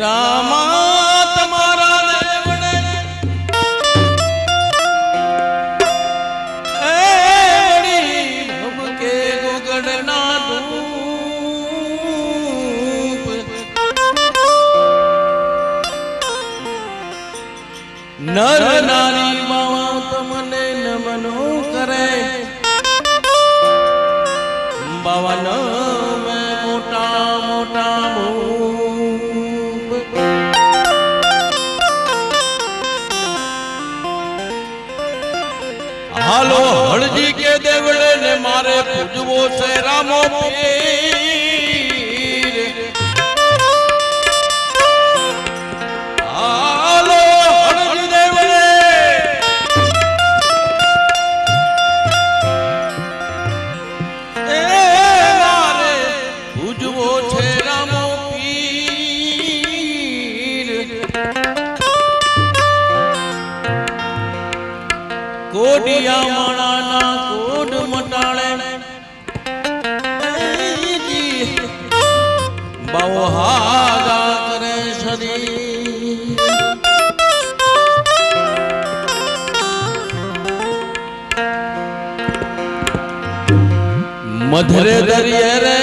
રામા તમારા દેવને એ વળી ભમકે ગોગડના ધૂપ નર નારી માવા તમને નમનો કરે બાવન મેં મોટા મોટા ભૂપ કોડિયા માણાના કોડ મટાળે બહુ હાગા કરે શરી મધરે દરિયે રે.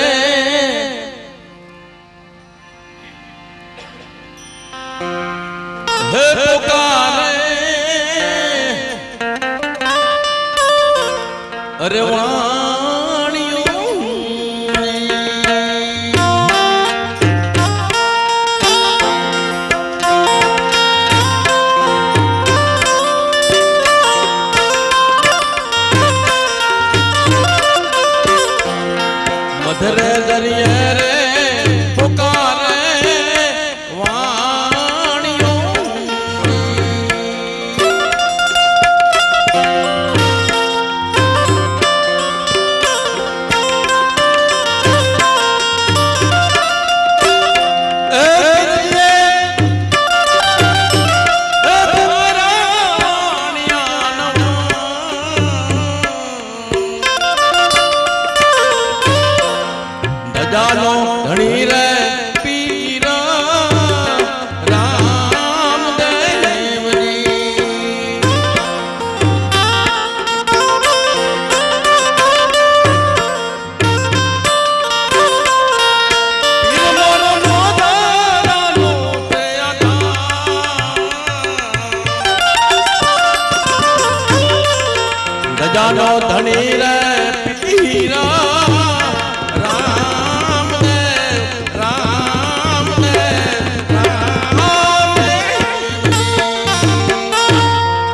હે પુકારે અરે મધરે દરિયે દજાનો ધણી રે ધણી રે પીર.